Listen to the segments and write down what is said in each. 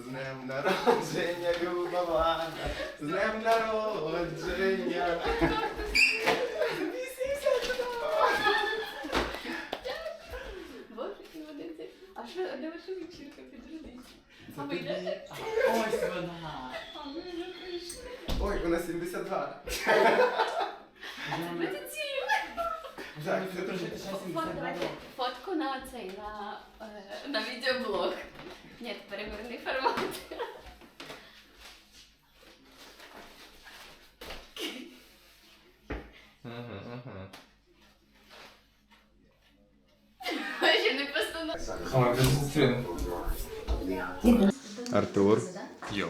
З днем народження, люба Ваня, з днем народження. Боже, які молодці. А що, а де ваша вечірка? Підождіть. А ви йдете? Ось вона. А ми вже прийшли. Ой, нас 72. Традиційно. Так, Це трошки ще Фотку, 72 давайте, роки. фотку на цей, на, е, на відеоблог. Ні, переверни формат. Ще не постановка. Артур, Йоу.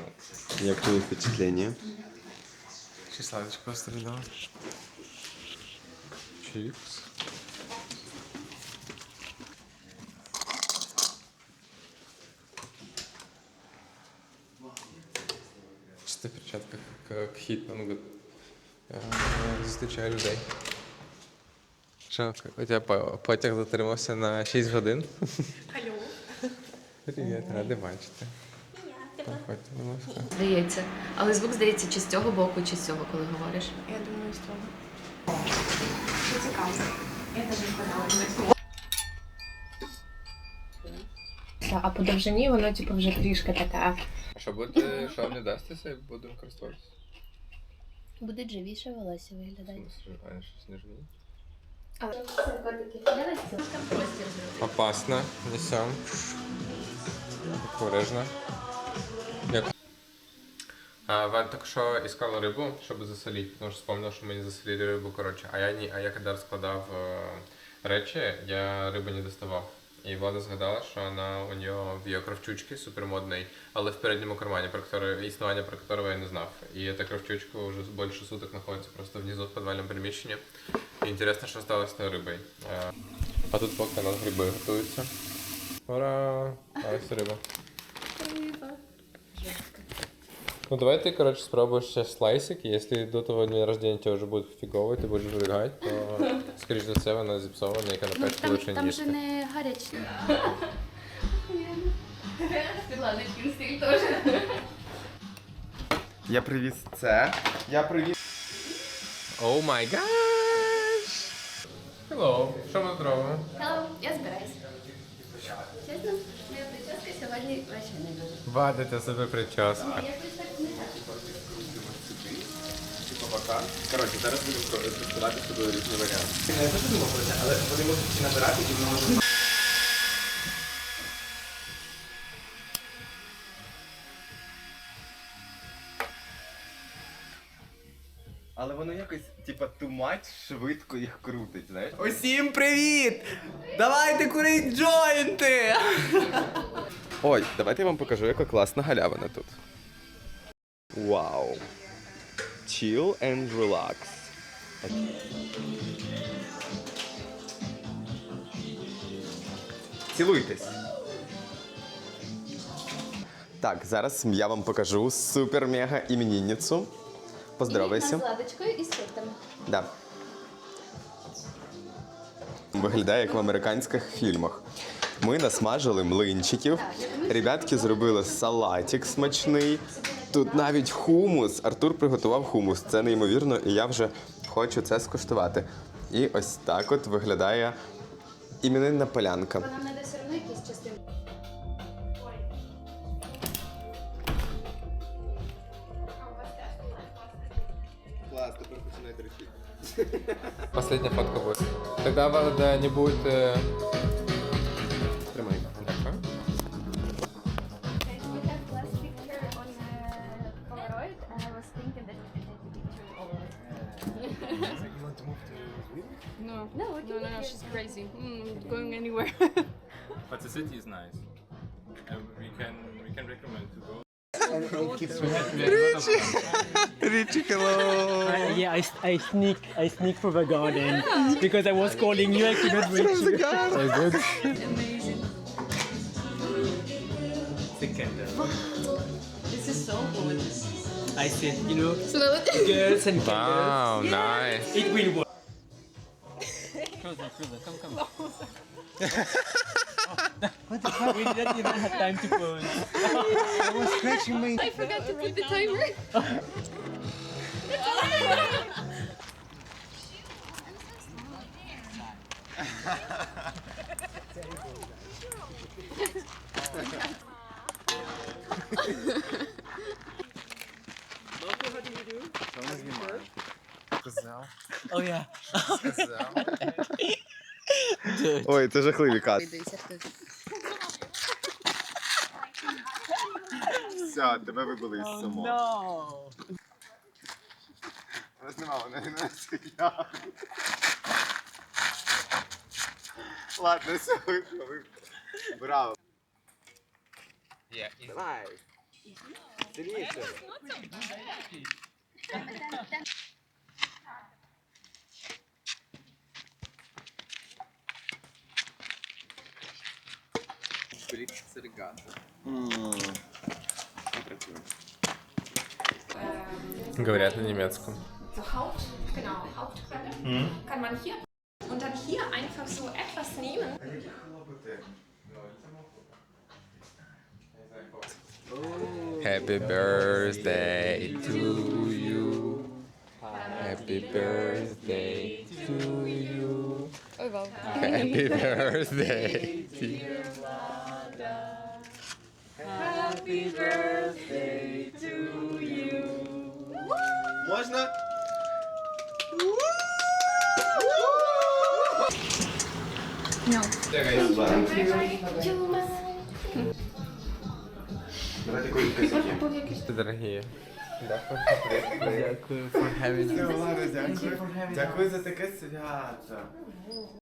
як твої впечатлення? Шоколадочку оставлял. Чипс. Чисто в перчатках, як хітман зустрічаю людей. Що, у тебе потяг затримався на 6 годин? Алло. Привіт, радий бачити. Здається. Але звук здається чи з цього боку, чи з цього, коли говориш. Я думаю, що Що цікаво. Я теж вкладала. А по довжині воно типу вже трішки така. А що буде, що не дастися, як будемо користуватися? Буде живіше волосся В виглядати. смысле, а, щось не живі? Простір Опасно, несем. Обережно. Як... А, Вань только что искал рыбу, чтобы засолить, потому что вспомнил, что мы не засолили рыбу, короче. А я, не, а я когда раскладав э, речі, я рибу не доставав. і Влада згадала, що на, у нього в її супермодний, але в передньому кармані, про который, існування про которого я не знав. І эта кравчучка вже більше суток знаходиться просто внизу в підвальному приміщенні. І інтересно, що сталося з рибою. Е, А тут поки у нас гриби готуються. Ура! А ось риба. Ну давай ты, короче, спробуешь сейчас слайсик. Если до того дня рождения тебе уже будет фигово, и ты будешь вырыгать, то, скорее за все, вона зіпсована, і Ну, канапечку там, лучше не там же їсти. не гаряче. Світланочкин стиль теж. Я привіз це. Я привіз. О май гаш! Hello, що ми зробимо? Hello, я збираюся. Чесно, моя прическа сьогодні вообще не дуже. Вадите себе прическа. Я прийшла не так. Типу. Коротше, зараз буду тестувати з тобою різні варіанти. Я не дуже думав про це, але вони можуть всі набирати і воно може. Але воно якось, типа, тумач швидко їх крутить, знаєш? Усім привіт! Давайте курить джойнти! Ой, давайте я вам покажу, яка класна галявина тут. Вау! Chill and relax. Цілуйтесь. Так, зараз я вам покажу супер-мега іменінницю. Поздоровайся. З ладочкою і. Да. Виглядає як в американських фільмах. Ми насмажили млинчиків. Ребятки зробили салатик смачний. Тут навіть хумус. Артур приготував хумус. Це неймовірно, і я вже хочу це скуштувати. І ось так от виглядає іменинна полянка. Нам треба все одно якісь частини. Клас, тепер починайте речити. Последняя фотка будет. Тогда Влада не будет... to move to Sweden? No, No, we can no, no, no she's crazy. Mm, going anywhere. But the city is nice. And we can we can recommend to go. And it. Richie, hello. I, yeah, I, I sneak I sneak through the garden because I was calling you. I couldn't reach you. So good. Amazing. This is so gorgeous. I said, you know, Smooth. girls and Wow, candles. nice. It will work. Closer, closer, come, come. What the fuck? We didn't even have time to pose. I was scratching my. I forgot to put the timer. Ой, це жахливі кадри. Все, тебе вибили із само. No. Нас нема, вона не. Ладно, все, вийшло, вийшло. Браво. Давай. Сильніше. Говорят на немецком. So Haupt, genau, Hauptquelle kann man hier und dann hier einfach so etwas nehmen. Happy birthday to you. Happy birthday to you. Ой, вау. Happy birthday to you. Можна? Дорогие. Дякую за таке свято.